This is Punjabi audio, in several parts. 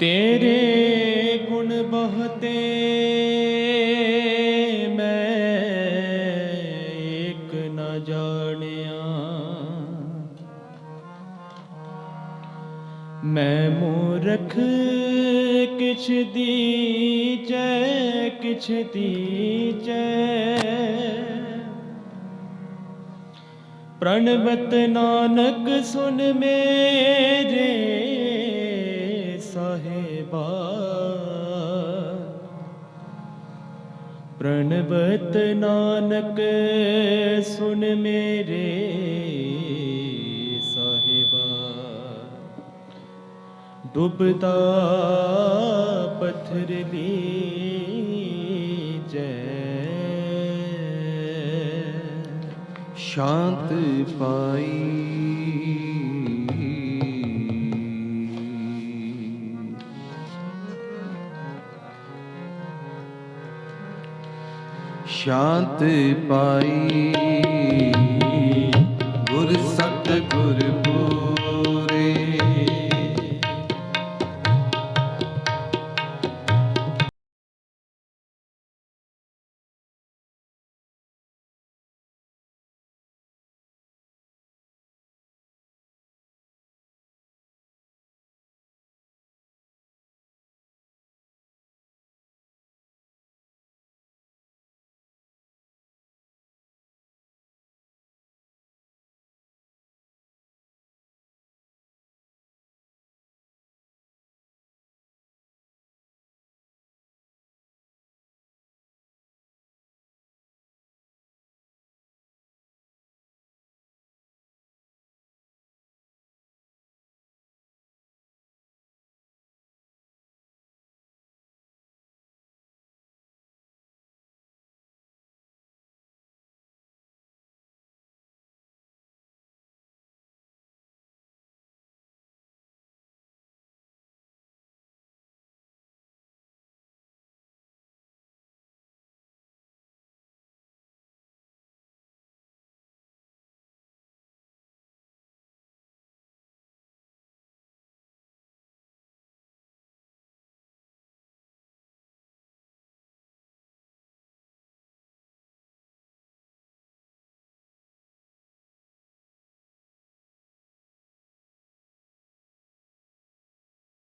ਤੇਰੇ ਗੁਣ ਬਹੁਤੇ ਮੈਂ ਏਕ ਨ ਜਾਣਿਆ। ਮੈਂ ਮੂਰਖ, ਕਿਛ ਦੀਚੈ ਕਿਛ ਦੀਚੈ ਪ੍ਰਣਵਤ ਨਾਨਕ, ਸੁਨ ਮੇਰੇ ਪ੍ਰਣਵਤ ਨਾਨਕ ਸੁਨ ਮੇਰੇ ਸਾਹਿਬਾ। ਡੁੱਬਦਾ ਪੱਥਰ ਲੀਜੈ ਸ਼ਾਂਤ ਪਾਈ ਸ਼ਾਂਤ ਪਾਈ। ਗੁਰ ਸਤ ਗੁਰ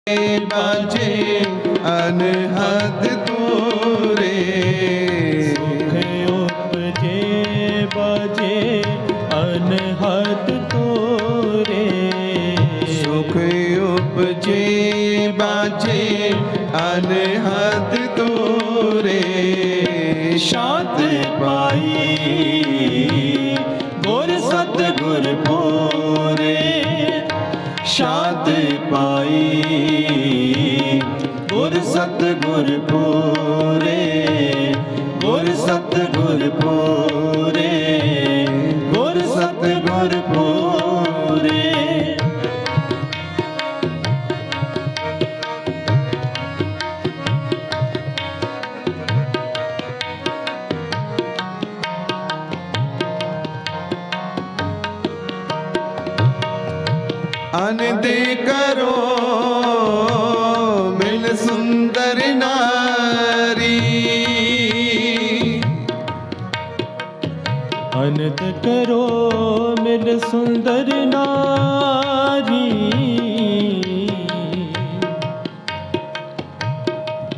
ਬਾਜੇ ਅਨਹਦ ਤੋਰੇ ਸੁਖ ਉਪਜੇ ਬਾਜੇ ਅਨਹਦ ਤੋਰੇ ਸੁਖ ਉਪਜੇ ਬਾਜੇ ਅਨਹਦ ਤੋਰੇ ਸ਼ਾਂਤ ਪਾਈ ਗੁਰ ਸਤ ਗੁਰ ਪੂਰੇ ਸ਼ਾਂਤ ਪਾਈ। ਗੁਰ ਸਤ ਗੁਰ ਪੂਰੇ ਗੁਰ ਸਤ ਗੁਰ ਪੂਰੇ ਗੁਰ ਸਤ ਗੁਰ ਪੂਰੇ। ਕਰੋ। ਮਿਲ ਸੁੰਦਰ ਨਾਰੀ। ਅਨੰਦ ਕਰੋ, ਮਿਲ ਸੁੰਦਰ ਨਾਰੀ।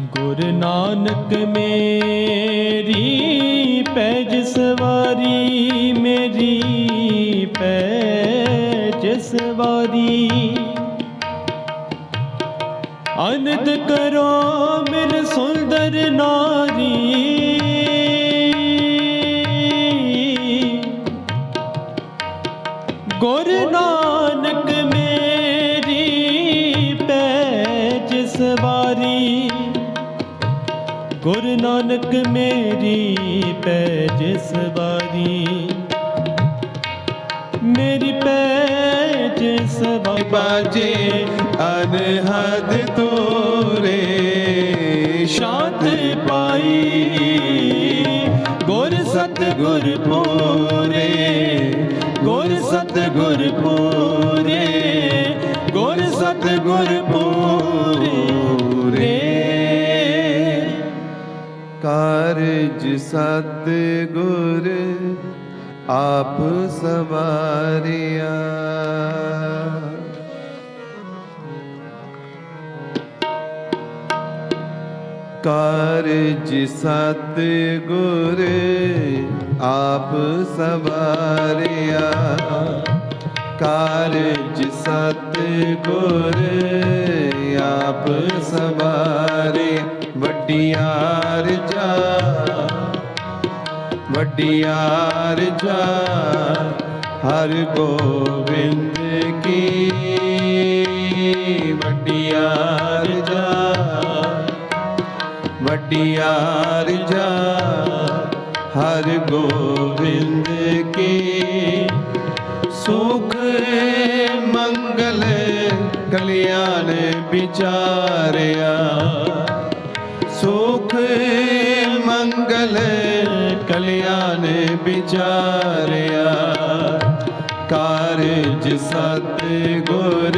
ਗੁਰ ਨਾਨਕ ਮੇਰੀ, ਪੈਜ ਸਵਾਰੀ ਮੇਰੀ, ਪੈਜ ਸਵਾਰੀ ਅਨੰਦ ਕਰੋ ਮਿਲ ਸੁੰਦਰ ਨਾਰੀ। ਗੁਰ ਨਾਨਕ ਮੇਰੀ ਪੈਜ ਸਵਾਰੀ। ਗੁਰ ਨਾਨਕ ਮੇਰੀ ਪੈਜ ਸਵਾਰੀ। ਮੇਰੀ ਪੈਜ ਕੇ ਸਭਾ ਬਾਜੇ ਅਨਹਦ ਤੋਰੇ ਸ਼ਾਂਤ ਪਾਈ ਗੁਰ ਸਤ ਗੁਰ ਪੂਰੇ ਗੁਰ ਸਤ ਗੁਰ ਪੂਰੇ ਗੁਰ ਸਤ ਗੁਰ ਪੂਰੇ ਕਾਰਜ ਸਤ ਗੁਰ ਆਪ ਸਵਾਰਿਆ। ਕਾਰਜ ਸਤ ਗੁਰ ਆਪ ਸਵਾਰਿਆ। ਕਾਰਜ ਸਤ ਗੁਰ ਆਪ ਸਵਾਰੇ ਵੱਡਿਆਰ ਜਾ ਵੱਡਿਆਰ ਜਾ, ਹਰ ਗੋਬਿੰਦ ਕੀ। ਵੱਡੀਆਂ ਜਾ, ਵੱਡਿਆਰ ਜਾ, ਹਰ ਗੋਬਿੰਦ ਕੀ। ਸੁਖ ਮੰਗਲ, ਕਲਿਆਣ ਵਿਚਾਰਿਆ। ਸੁਖ ਮੰਗਲ ਕਲਿਆਣ ਵਿਚਾਰਿਆ ਕਾਰਜ ਸਤ ਗੁਰ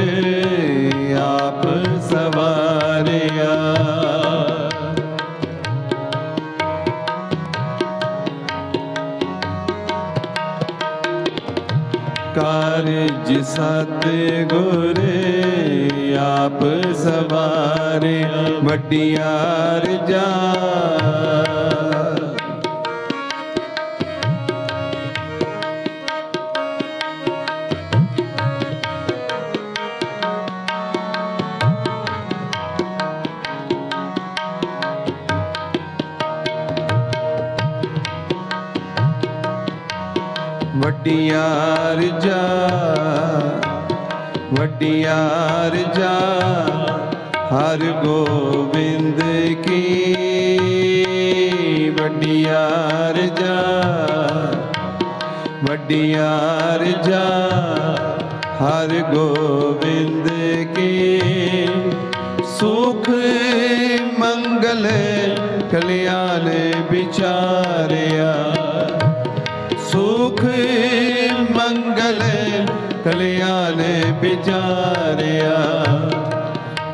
ਆਪ ਸਵਾਰਿਆ। ਕਾਰਜ ਸਤ ਗੁਰ ਆਪ ਸਵਾਰੇ ਵੱਡਿਆਰ ਜਾ ਵੱਡਿਆਰ ਜਾ ਵੱਡਿਆਰ ਜਾ, ਹਰ ਗੋਬਿੰਦ ਕੀ ਵੱਡਿਆਰ ਜਾ ਵੱਡਿਆਰ ਜਾ, ਹਰ ਗੋਬਿੰਦ ਕੀ ਸੁਖ ਮੰਗਲ ਕਲਿਆਣ ਵਿਚਾਰਿਆ। ਕਲਿਆਣ ਵਿਚਾਰਿਆ।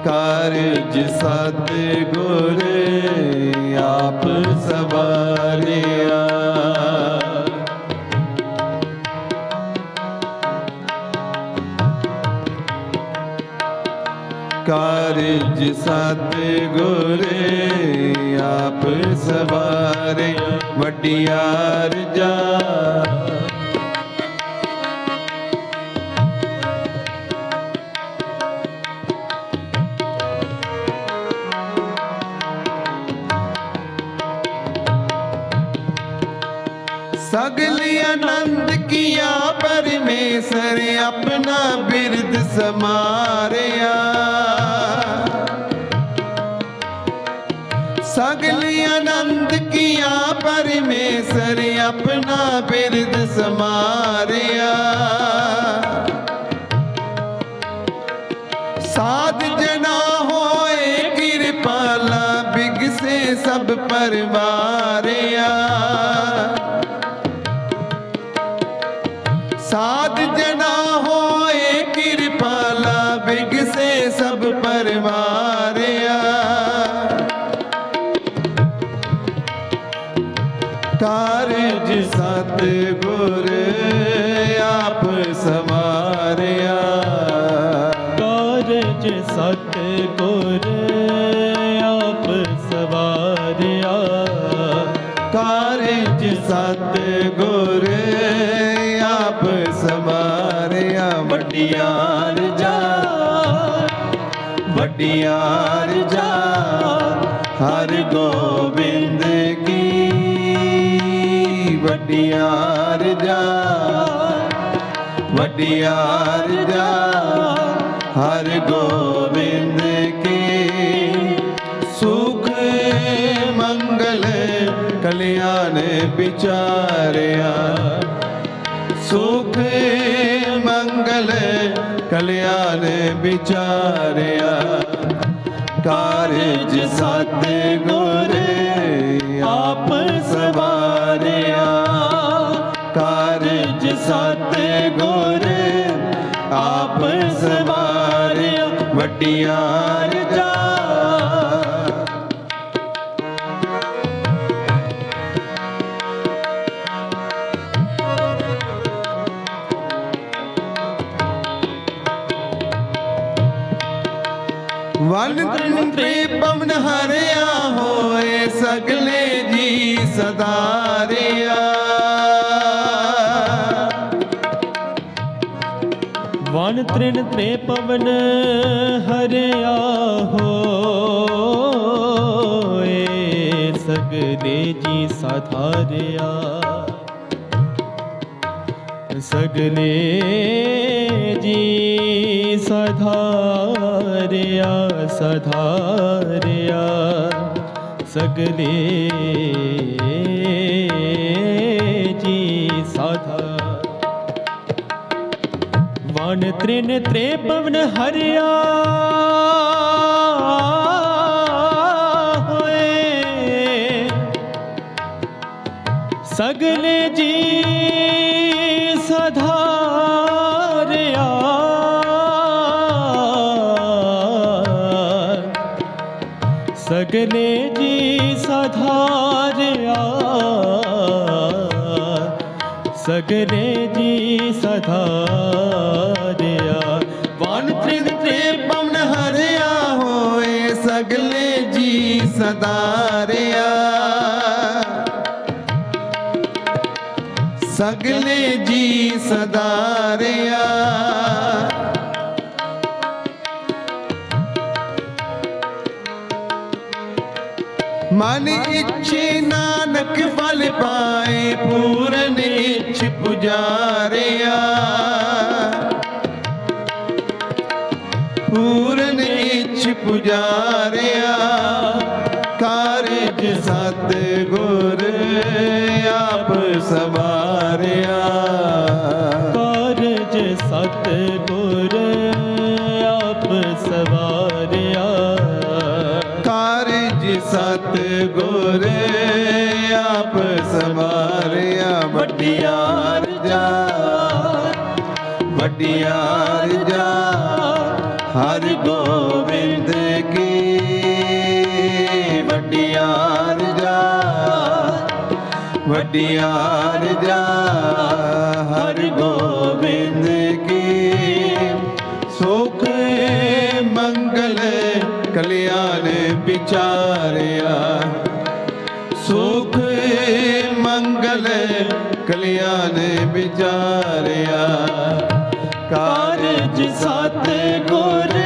ਕਾਰਜ ਸਤ ਗੁਰ ਆਪ ਸਵਾਰਿਆ। ਕਾਰਜ ਸਤ ਗੁਰ ਆਪ ਸਵਾਰੇ ਵੱਡਿਆਰ ਜਾ ਸਮਾਰਿਆ। ਸਗਲੀ ਆਨੰਦ ਕੀਆ ਪਰਮੇਸ਼ਰ ਆਪਣਾ ਬਿਰਦ ਸਮਾਰਿਆ। ਸਾਧ ਜਨਾ ਹੋਏ ਕਿਰਪਾਲਾ, ਬਿਗਸੇ ਸਭ ਪਰਵਾਰਿਆ। ਗੁਰ ਆਪ ਸਵਾਰਿਆ ਕਾਰਜ ਸਤ ਗੁਰ ਆਪ ਸਵਾਰਿਆ ਵੱਡਿਆਰ ਜਾ ਵੱਡਿਆਰ ਜਾ ਹਰ ਗੋਬਿੰਦ ਕੀ ਵੱਡਿਆਰ ਜਾ ਵੱਡਿਆਰ ਜਾ ਹਰ ਗੋਬਿੰਦ ਕਲਿਆਣ ਵਿਚਾਰਿਆ। ਸੁਖ, ਮੰਗਲ ਕਲਿਆਣ ਵਿਚਾਰਿਆ। ਕਾਰਜ ਸਤ ਗੁਰ ਆਪ ਸਵਾਰਿਆ। ਕਾਰਜ ਸਤ ਗੁਰ ਆਪ ਸਵਾਰਿਆ। ਵੱਡਿਆਰ ਵਨ ਤ੍ਰਿਣ ਤ੍ਰੀ ਪਵਨ ਹਰਿਆ ਹੋਏ ਸਗਲੇ ਜੀ ਸਦਾਰਿਆ ਵਨ ਤ੍ਰਿਣ ਤ੍ਰੇ ਪਵਨ ਹਰਿਆ ਹੋਏ ਸਗਲੇ ਜੀ ਸਾਧਾਰਿਆ ਸਗਲੇ ਜੀ ਸਧਾਰਿਆ ਸਧਾਰਿਆ ਸਗਲੇ ਜੀ ਸਾਧਾ ਵਨ ਤ੍ਰਿਨ ਤ੍ਰੇ ਪਵਨ ਹਰਿਆ ਹੋਏ ਸਗਲੇ ਜੀ ਸਗਲੇ ਜੀ ਸਧਾਰਿਆ। ਸਗਲੇ ਜੀ ਸਧਾਰਿਆ। ਵਨ ਤ੍ਰਿਣ ਤ੍ਰੀ ਪਵਨ ਹਰਿਆ ਹੋਏ, ਸਗਲੇ ਜੀ ਸਦਾਰਿਆ ਸਗਲੇ ਜੀ ਸਦਾਰਿਆ ਮਨ ਇੱਛੇ ਨਾਨਕ ਫਲ ਪਾਏ, ਪੂਰਨ ਇੱਛ ਪੁਜਾਰਿਆ। ਪੂਰਨ ਇੱਛ ਪੁਜਾਰਿਆ, ਕਾਰਜ ਸਤ ਗੁਰ ਆਪ ਸਵਾਰਿਆ। ਕਾਰਜ ਸਤ ਗੁਰ ਗੁਰ ਆਪ ਸਵਾਰਿਆ ਵਡਿਆਰ ਜਾ ਵਡਿਆਰ ਜਾ ਹਰ ਗੋਬਿੰਦ ਕੀ। ਵਡਿਆਰ ਜਾ ਵਡਿਆਰ ਜਾ ਹਰ ਗੋਬਿੰਦ ਕੀ। ਸੁਖ ਮੰਗਲ ਕਲਿਆਣ ਵਿਚਾਰਿਆ ਕਲਿਆਣ ਵਿਚਾਰਿਆ। ਕਾਰਜ ਸਤ ਗੁਰ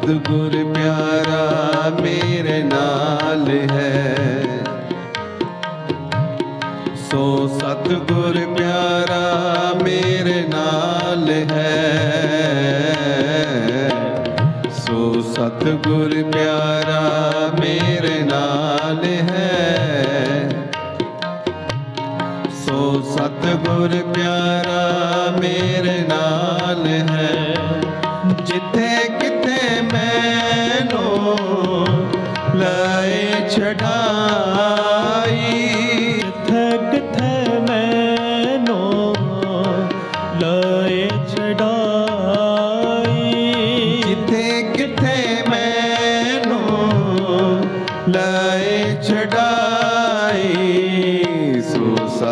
सद्गुरु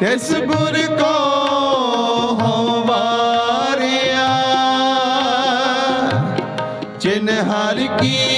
ਤਿਸ ਗੁਰ ਕੋ ਵਾਰਿਆ ਜਿਨ ਹਰ ਕੀ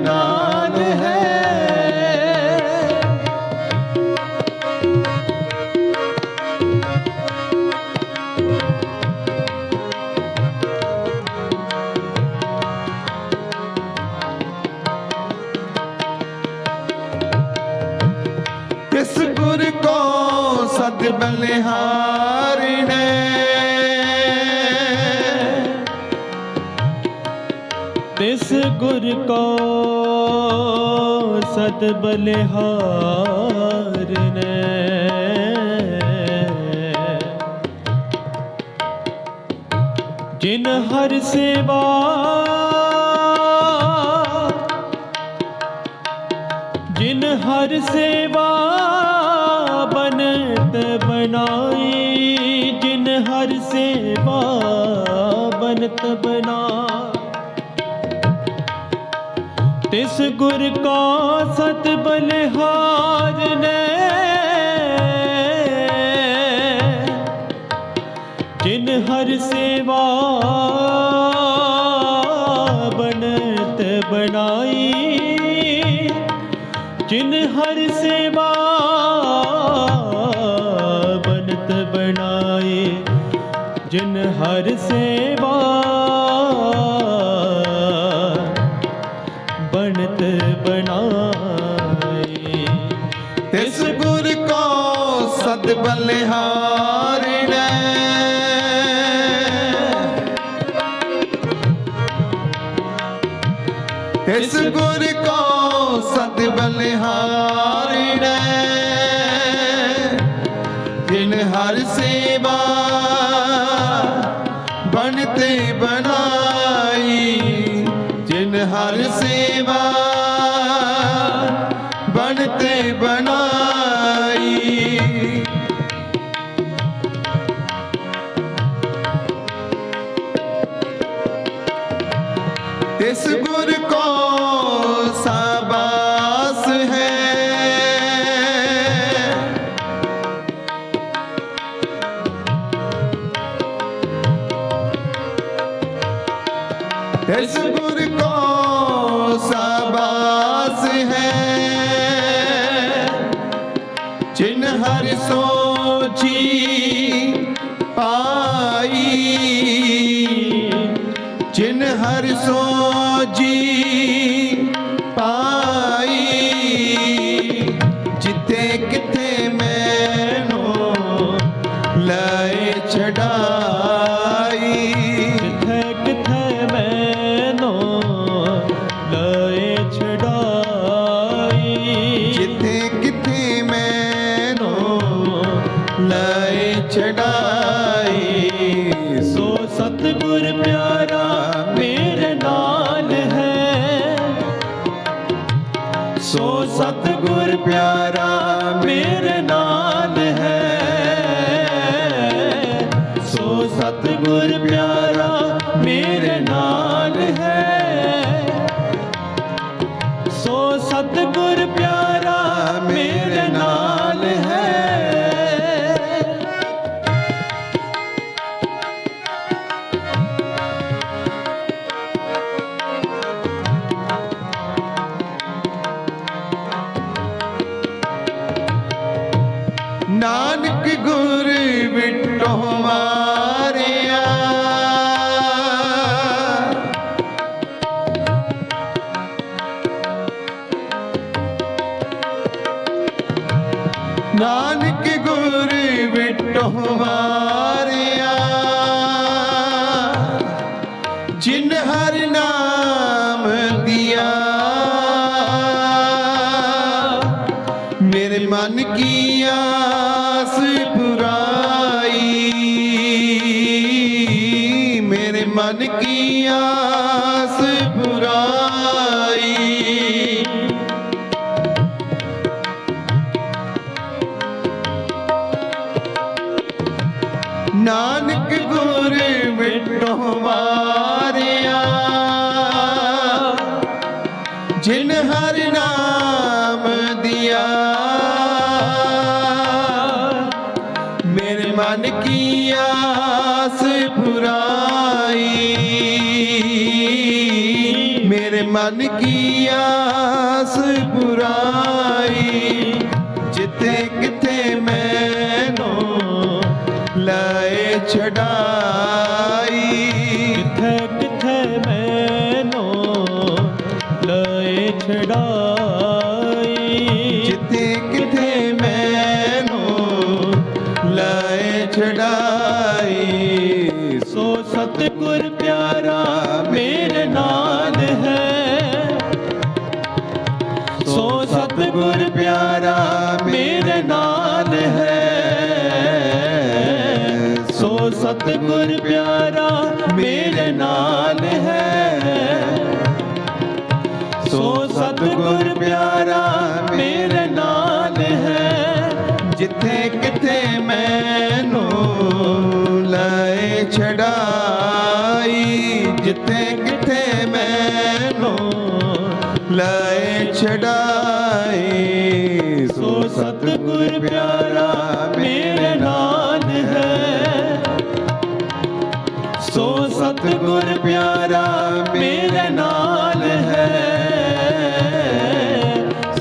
ਗੁਰ ਕੋ ਸਤ ਬਲਿਹਾਰ ਨੇ। ਜਿਨ ਹਰ ਸੇਵਾ ਜਿਨ ਹਰ ਸੇਵਾ ਜਿਨ ਹਰ ਸੇਵਾ ਬਣਤ ਬਣਾਏ। ਤਿਸ ਗੁਰ ਕੋ ਸਦ ਬਲਿਹਾਰਣੇ ਤਿਸ इस गुर को सबास है चिन्ह हर सोची पाई चिन्ह हर सोची ਸੋ ਸਤਿਗੁਰ ਮੇਰੇ ਮਨ ਕੀ ਆਸ ਪੁਰਾਈ ਮੇਰੇ ਮਨ ਕੀ ਆਸ ਛਡਾਈ ਕਿਥੇ ਮੈਨੋ ਲੈ ਛਡਾਈ। ਸੋ ਸਤਿਗੁਰ ਪਿਆਰਾ ਮੇਰੇ ਨਾਲ ਹੈ। ਸੋ ਸਤਿਗੁਰ ਪਿਆਰਾ ਮੇਰੇ ਨਾਲ ਹੈ। ਸੋ ਸਤਿਗੁਰ ਪਿਆਰਾ ਮੇਰੇ ਨਾਲ ਹੈ। ਮੈਨੋ ਲੈ ਛਡਾਈ, ਜਿੱਥੇ ਕਿਥੇ ਮੈਨੂੰ ਲੈ ਛਡਾਈ। ਸੋ ਸਤਿਗੁਰ ਪਿਆਰਾ, ਮੇਰੇ ਨਾਲ ਹੈ। ਸੋ ਸਤਿਗੁਰ ਪਿਆਰਾ, ਮੇਰੇ ਨਾਲ ਹੈ।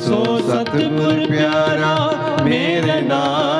ਸੋ ਸਤਿਗੁਰ ਪਿਆਰਾ, ਮੇਰੇ ਨਾਲ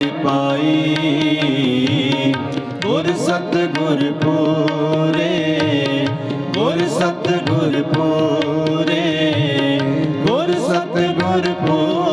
ਪਾਈ। ਗੁਰ ਸਤਿਗੁਰ ਪੂਰੇ ਗੁਰ ਸਤਿਗੁਰ ਪੂਰੇ ਗੁਰ ਸਤਿਗੁਰ ਪੂਰੇ।